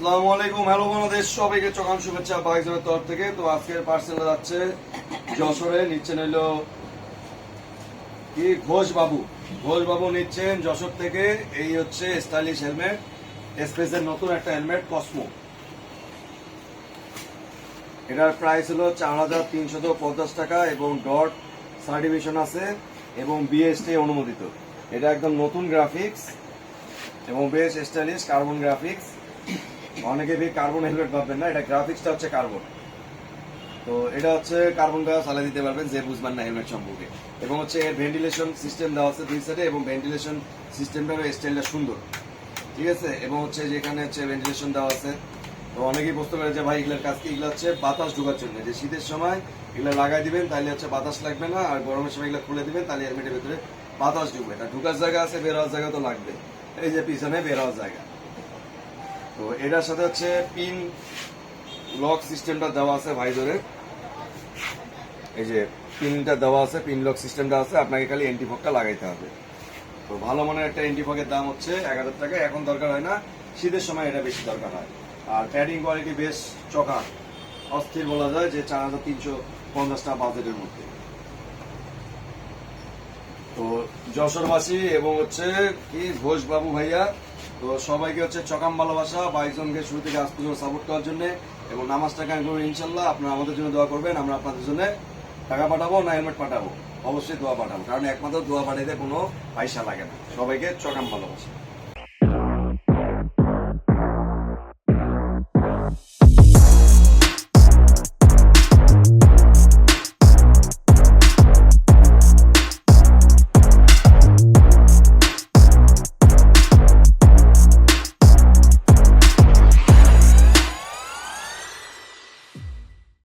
আসসালামু আলাইকুম। হ্যালো বাংলাদেশ, সবাইকে চকান শুভেচ্ছা বাইজনের তরফ থেকে। তো আজকের পার্সেল যাচ্ছে যশোরে, নিচ্ছেন হইল কি? ঘোষ বাবু ঘোষ বাবু নিচ্ছেন যশোর থেকে। এই হচ্ছে স্টাইলিশ হেলমেট স্পেসের নতুন একটা হেলমেট কসমো এটার প্রাইস হলো চার হাজার তিনশত পঞ্চাশ টাকা এবং ডট সার্টিফিকেশন আছে এবং বিএসটি অনুমোদিত। এটা একদম নতুন গ্রাফিক্স এবং বেশ স্টাইলিশ কার্বন গ্রাফিক্স অনেকে ভি কার্বন হেলমেট পাবেন না, এটা গ্রাফিক্সটা হচ্ছে কার্বন তো এটা হচ্ছে কার্বন গাছ চালা দিতে পারবেন, যে বুঝবেন না হেলমেট সম্পর্কে। এবং হচ্ছে এর ভেন্টিলেশন সিস্টেম দেওয়া আছে দুই সাইডে এবং ভেন্টিলেশন সিস্টেমটার স্টাইলটা সুন্দর। ঠিক আছে? এবং হচ্ছে যেখানে হচ্ছে ভেন্টিলেশন দেওয়া আছে, তো অনেকেই বুঝতে পারে যে ভাই, এগুলোর কাজ কি? এগুলো হচ্ছে বাতাস ঢোকার জন্য। যে শীতের সময় এগুলো লাগাই দিবেন তাহলে হচ্ছে বাতাস লাগবে না, আর গরমের সময় এগুলো খুলে দিবেন তাহলে হেলমেটের ভিতরে বাতাস ঢুকবে। এটা ঢুকার জায়গা আছে, বের হওয়ার জায়গা তো লাগবে। এই যে পিছনে বের হওয়ার জায়গা। তো এটার সাথে হচ্ছে পিন লক সিস্টেমটা দেওয়া আছে ভাইজরে। এই যে পিনটা দেওয়া আছে, পিন লক সিস্টেমটা আছে, আপনাকে খালি এন্টিফকটা লাগাইতে হবে। তো ভালো মানের একটা এন্টিফকের দাম হচ্ছে এগারো টাকা, এখন দরকার হয় না, শীতের সময় এটা বেশি দরকার হয়। আর প্যাডিং কোয়ালিটি বেশ চকা অস্থির বলা যায় যে চার হাজার তিনশো পঞ্চাশ টাকা বাজেটের মধ্যে। তো যশোরবাসী এবং হচ্ছে কি ঘোষ বাবু ভাইয়া তো সবাইকে হচ্ছে চকাম ভালোবাসা বাইশজনকে শুরু থেকে আজ পর্যন্ত সাপোর্ট করার জন্য এবং নামাজটা আমি করবেন ইনশাল্লাহ। আপনারা আমাদের জন্য দোয়া করবেন, আমরা আপনাদের জন্য টাকা পাঠাবো, না হেলমেট পাঠাবো। অবশ্যই দোয়া পাঠাবো, কারণ একমাত্র দোয়া পাঠাইতে কোনো পয়সা লাগে না। সবাইকে চকাম ভালোবাসা।